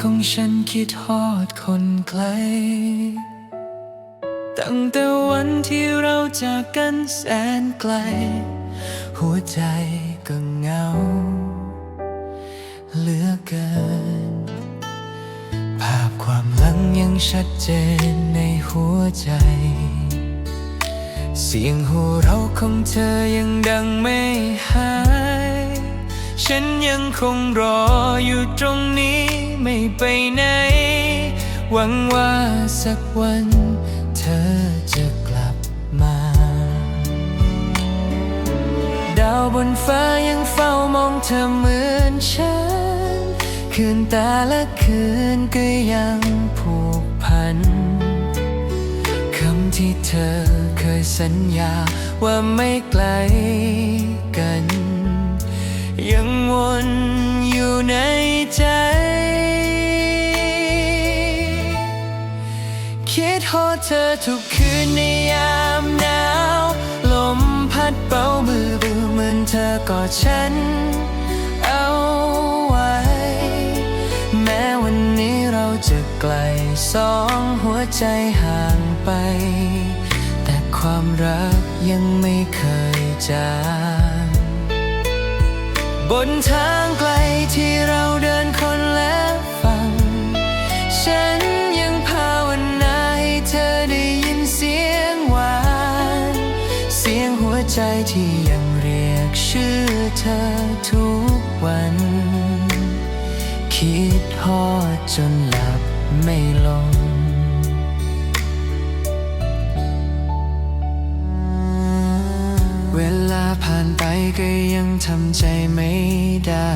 ของฉันคิดฮอดคนไกล ตั้งแต่วันที่เราจากกันแสนไกล หัวใจก็เหงา เหลือเกิน ภาพความหลังยังชัดเจนในหัวใจ เสียงหัวเราะของเธอยังดังไม่หาย ฉันยังคงรออยู่ตรงนี้ไม่ไปไหน หวังว่าสักวันเธอจะกลับมา ดาวบนฟ้ายังเฝ้ามองเธอเหมือนฉัน คืนแต่ละคืนก็ยังผูกพัน คำที่เธอเคยสัญญาว่าไม่ไกลกัน ยังวนอยู่ในใจ คิดฮอเธอทุกคืนในยามหนาว ลมพัดเบามือดูเหมือนเธอกอดฉัน เอาไว้ แม้วันนี้เราจะไกลสองหัวใจห่างไป แต่ความรักยังไม่เคยจาง บนทางไกลที่เราเดินคนละฝั่งฉันยังภาวนาให้เธอได้ยินเสียงหวาน เสียงหัวใจที่ยังเรียกชื่อเธอทุกวัน คิดฮอดจนหลับไม่ลง เวลาผ่านไปก็ยังทำใจไม่ได้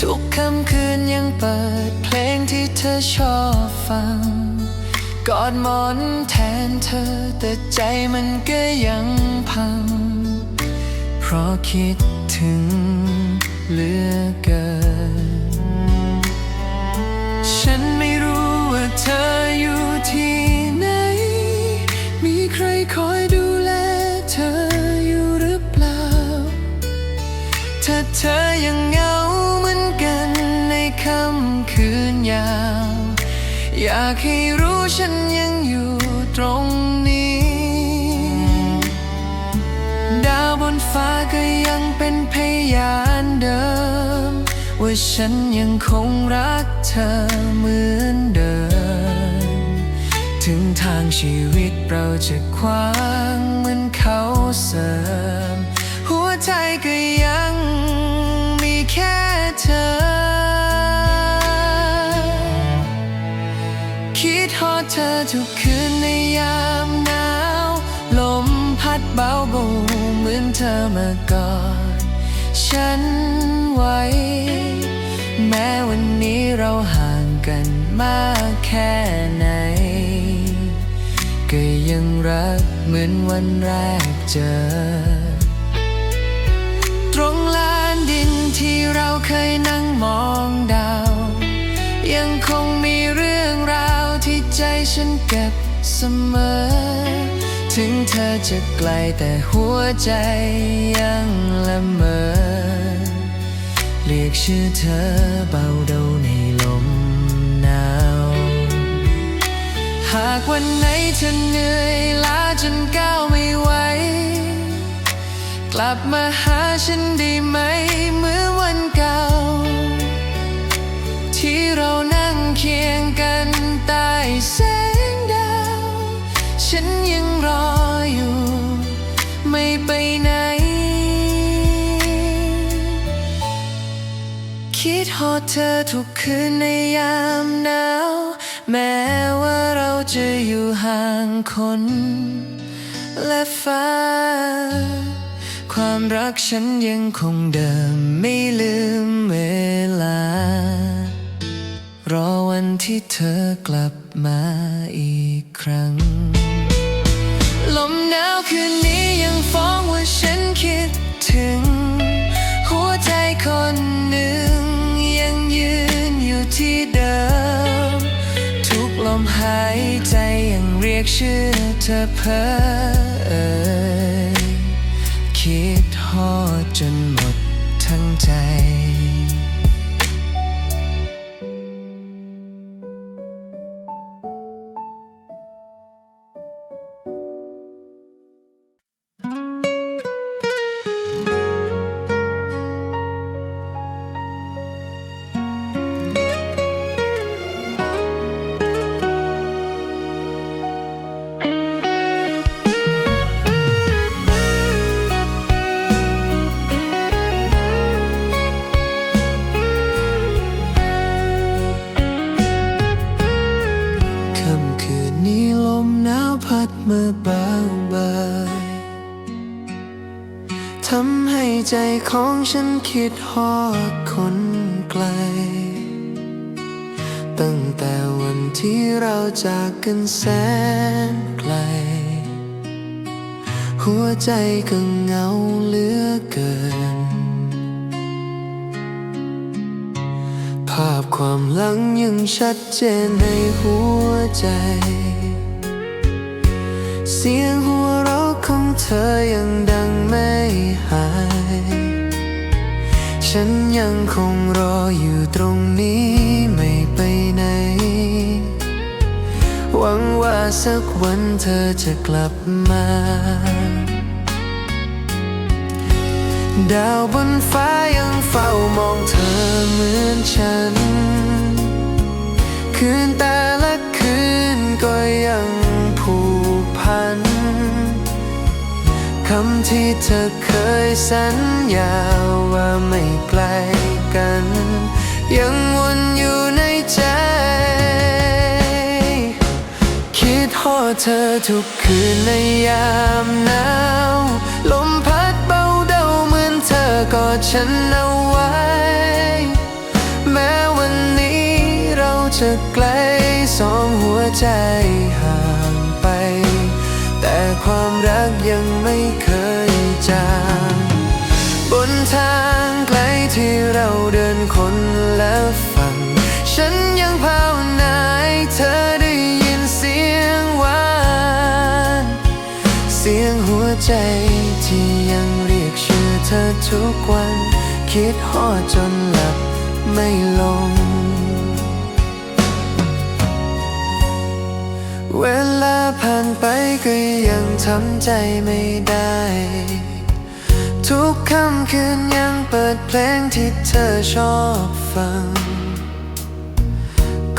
ทุกค่ำคืนยังเปิดเพลงที่เธอชอบฟัง กอดหมอนแทนเธอแต่ใจมันก็ยังพัง เพราะคิดถึงเหลือเกินากให้รู้ฉันยังอยู่ตรงนี้ ดาวบนฟ้าก็ยังเป็นพยานเดิม ว่าฉันยังคงรักเธอเหมือนเดิม ถึงทางชีวิตเราจะขวางเหมือนเขาเสริ อด ฉันไว้ แม้วันนี้เราห่างกันมากแค่ไหน ก็ยังรักเหมือนวันแรกเจอ ตรงลานดินที่เราเคยนั่งมองดาว ยังคงมีเรื่องราวที่ใจฉันเก็บเสมอ ถึงเธอจะไกลแต่หัวใจยังละเมอ เรียกชื่อเธอเบาเดาในลมหนาว หากวันไหนเธอเหนื่อยล้าจนก้าวไม่ไหว กลับมาหาฉันได้ไหมเหมื่อนวันเก่า ที่เรานั่งเคียงกันใต้แสง อดเธอทุกคืนในยามหนาว แม้ว่าเราจะอยู่ห่างคน และฟ้า ความรักฉันยังคงเดิมไม่ลืมเวลา รอวันที่เธอกลับมาอีกครั้ง ลมหนาวคืนนี้ ยังเรียกชื่อเธอเพ้อเอคิดฮอดจนหมดทั้งใจ ทำให้ใจของฉันคิดฮอดคนไกล ตั้งแต่วันที่เราจากกันแสนไกล หัวใจก็เหงาเหลือเกิน ภาพความหลังยังชัดเจนในหัวใจ เสียงหัว ของเธอยังดังไม่หาย ฉันยังคงรออยู่ตรงนี้ไม่ไปไหน หวังว่าสักวันเธอจะกลับมา ดาวบนฟ้ายังเฝ้ามองเธอเหมือนฉัน คืนต่ลำที่เธอเคยสัญญาว่าไม่ไกลกัน ยังวนอยู่ในใจ คิดฮอดเธอทุกคืนในยามหนาว ลมพัดเบาเดาเหมือนเธอกอดฉันเอาไว้ แม้วันนี้เราจะไกลสองหัวใจห่าง ความรักยังไม่เคยจางบนทางไกลที่เราเดินคนละฝั่งฉันยังภาวนาให้เธอได้ยินเสียงหวานเสียงหัวใจที่ยังเรียกชื่อเธอทุกวัน คิดฮอจนหลับไม่ลง เวลาผ่านไปก็ยังทำใจไม่ได้ ทุกค่ำคืนยังเปิดเพลงที่เธอชอบฟัง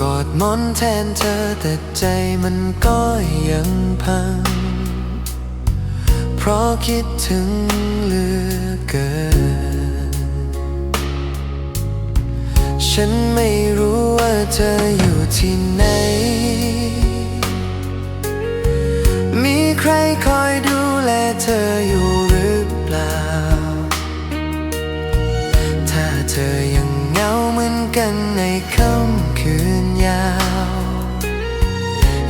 กอดมอนแทนเธอแต่ใจมันก็ยังพัง เพราะคิดถึงเหลือเกิน ฉันไม่รู้ว่าเธออยู่ที่ไหน ใครคอยดูแลเธออยู่หรือเปล่า ถ้าเธอยังเหงาเหมือนกันในค่ำคืนยาว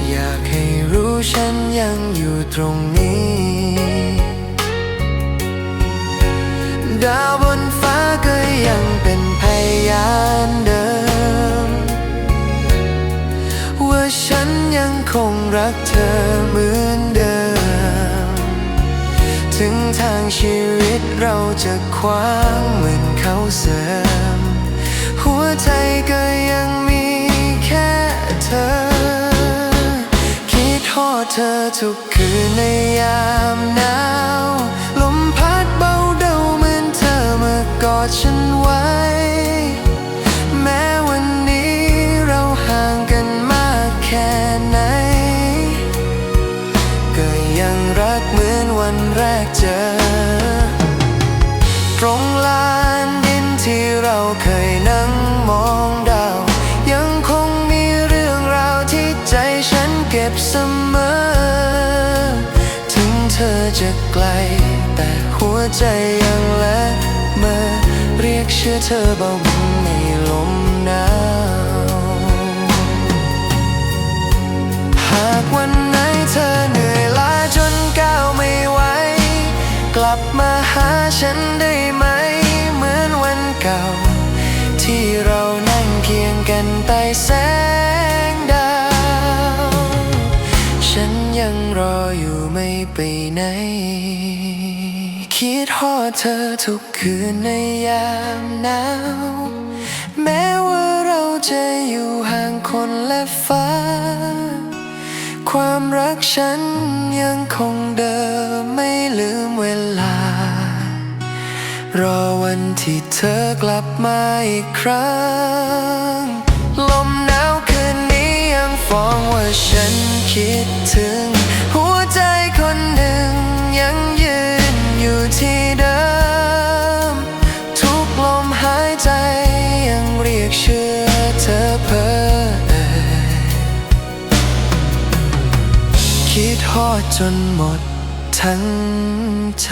อยากให้รู้ฉันยังอยู่ตรงนี้ ดาวบน จะคว้างเหมือนเขาเสริม หัวใจก็ยังมีแค่เธอ คิดทอดเธอทุกคืนในยามหนาว ลานดินที่เราเคยนั่งมองดาว ยังคงมีเรื่องราวที่ใจฉันเก็บเสมอ ถึงเธอจะไกล แต่หัวใจยังและเมื่อเรียกชื่อเธอเบาๆในลมหนาว ไปไหนคคิดฮอดเธอทุกคืนในยามหนาว แม้ว่าเราจะอยู่ห่างคนและฟ้า ความรักฉันยังคงเดิมไม่ลืมเวลา รอวันที่เธอกลับมาอีกครั้ง ลมหนาวคืนนี้ยังฟ้องว่าฉันคิดถึง ที่เดิม ทุกลมหายใจยังเรียกชื่อเธอเพ้อเอ่ยคิดฮอดจนหมดทั้งใจ